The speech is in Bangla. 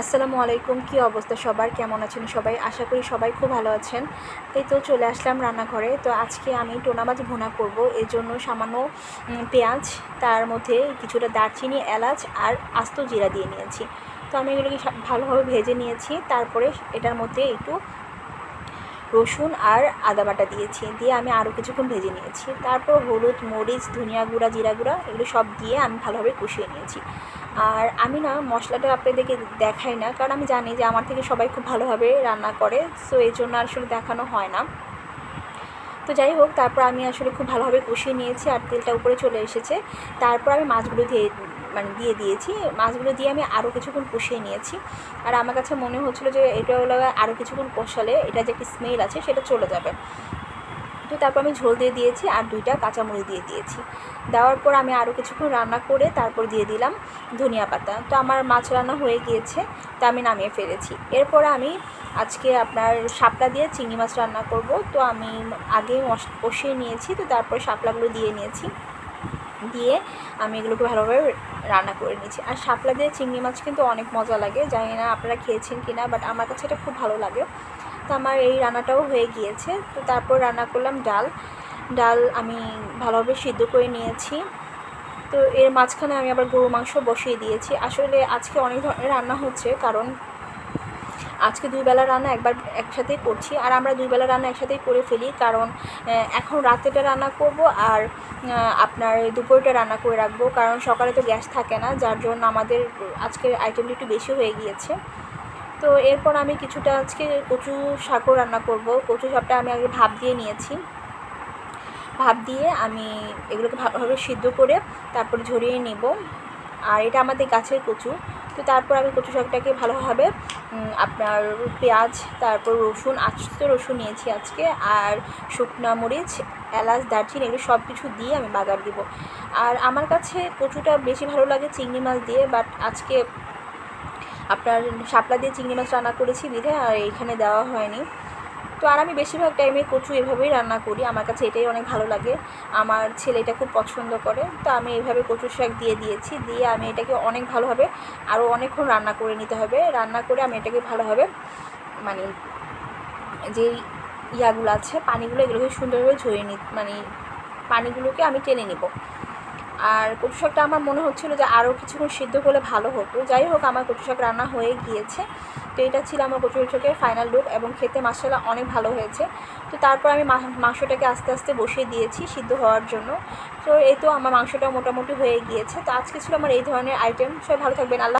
আসসালামু আলাইকুম, কি অবস্থা সবার? কেমন আছেন সবাই? আশা করি সবাই খুব ভালো আছেন। এই তো চলে আসলাম রান্নাঘরে। তো আজকে আমি টোনা মাছ ভুনা করব। এর জন্য সামান্য পেঁয়াজ, তার মধ্যে কিছুটা দারচিনি, এলাচ আর আস্ত জিরা দিয়ে নিয়েছি। তো আমি এগুলোকে ভালোভাবে ভেজে নিয়েছি। তারপরে এটার মধ্যে একটু রসুন আর আদা বাটা দিয়েছি। দিয়ে আমি আরও কিছুক্ষণ ভেজে নিয়েছি। তারপর হলুদ, মরিচ, ধনিয়া গুঁড়া, জিরা গুঁড়া এগুলো সব দিয়ে আমি ভালোভাবে কষিয়ে নিয়েছি। আর আমি না মশলাটা আপনাদেরকে দেখাই না, কারণ আমি জানি যে আমার থেকে সবাই খুব ভালোভাবে রান্না করে সো এই জন্য আসলে দেখানো হয় না। তো যাই হোক, তারপর আমি আসলে খুব ভালোভাবে কষিয়ে নিয়েছি আর তেলটা উপরে চলে এসেছে। তারপর আমি মাছগুলো দিয়ে মানে দিয়ে দিয়েছি। মাছগুলো দিয়ে আমি আরও কিছুক্ষণ কষিয়ে নিয়েছি। আর আমার কাছে মনে হচ্ছিল যে এটা হলো আরও কিছুক্ষণ কষালে এটা যে একটা স্মেল আছে সেটা চলে যাবে। তো তারপর আমি ঝোল দিয়ে দিয়েছি আর দুইটা কাঁচামরিচ দিয়ে দিয়েছি। দেওয়ার পর আমি আরও কিছুক্ষণ রান্না করে তারপর দিয়ে দিলাম ধনিয়া পাতা। তো আমার মাছ রান্না হয়ে গিয়েছে, তা আমি নামিয়ে ফেলেছি। এরপর আমি আজকে আপনার শাপলা দিয়ে চিংড়ি মাছ রান্না করব। তো আমি আগে কষিয়ে নিয়েছি, তো তারপর শাপলাগুলো দিয়ে নিয়েছি। দিয়ে আমি এগুলোকে ভালোভাবে রান্না করে নিয়েছি। আর শাপলা দিয়ে চিংড়ি মাছ কিন্তু অনেক মজা লাগে, জানি না আপনারা খেয়েছেন কি না বাট আমার কাছে এটা খুব ভালো লাগে। তো আমার এই রান্নাটাও হয়ে গিয়েছে। তো তারপর রান্না করলাম ডাল। ডাল আমি ভালোভাবে সিদ্ধ করে নিয়েছি। তো এর মাঝখানে আমি আবার গরু মাংস বসিয়ে দিয়েছি। আসলে আজকে অনেক ধরনের রান্না হচ্ছে, কারণ আজকে দুই বেলা রান্না একবার একসাথেই করছি আর আমরা দুই বেলা রান্না একসাথেই করে ফেলি। কারণ এখন রাতেটা রান্না করব আর আপনার দুপুরটা রান্না করে রাখব। কারণ সকালে তো গ্যাস থাকে না, যার জন্য আমাদের আজকের আইটেমটা একটু বেশি হয়ে গিয়েছে। তো এরপর আমি কিছুটা আজকে কচু শাকও রান্না করব। কচু শাকটা আমি আগে ভাপ দিয়ে নিয়েছি। ভাপ দিয়ে আমি এগুলোকে ভালোভাবে সিদ্ধ করে তারপর ঝরিয়ে নেব। আর এটা আমাদের গাছের কচু। তো তারপর আমি কচু শাকটাকে ভালোভাবে আপনার পেঁয়াজ, তারপর রসুন, আস্ত রসুন নিয়েছি আজকে, আর শুকনা মরিচ, এলাচ, দারচিনি এগুলো সব কিছু দিয়ে আমি বাগার দিব। আর আমার কাছে কচুটা বেশি ভালো লাগে চিংড়ি মাছ দিয়ে বাট আজকে আপনার শাপলা দিয়ে চিংড়ি মাছ রান্না করেছি বিধে, আর এখানে দেওয়া হয়নি। তো আর আমি বেশিরভাগ টাইমে কচু এভাবেই রান্না করি। আমার কাছে এটাই অনেক ভালো লাগে। আমার ছেলে এটা খুব পছন্দ করে। তো আমি এইভাবে কচু শাক দিয়ে দিয়েছি। দিয়ে আমি এটাকে অনেক ভালোভাবে আরও অনেকক্ষণ রান্না করে নিতে হবে। রান্না করে আমি এটাকে ভালোভাবে মানে যে ইয়াগুলো আছে, পানিগুলো এগুলোকে সুন্দরভাবে ঝরিয়ে নি মানে পানিগুলোকে আমি টেনে নিব। আর কচু শাকটা আমার মনে হচ্ছিল যে আরও কিছুক্ষণ সিদ্ধ করলে ভালো হতো। যাই হোক, আমার কচু শাক রান্না হয়ে গিয়েছে। তো এটা ছিল আমার কচু শাকের ফাইনাল লুক এবং খেতে মশলা অনেক ভালো হয়েছে। তো তারপর আমি মাংসটাকে আস্তে আস্তে বসিয়ে দিয়েছি সিদ্ধ হওয়ার জন্য। তো এই তো আমার মাংসটা মোটামুটি হয়ে গিয়েছে। তো আজকে ছিল আমার এই ধরনের আইটেম সবাই ভালো থাকবেন। আল্লাহ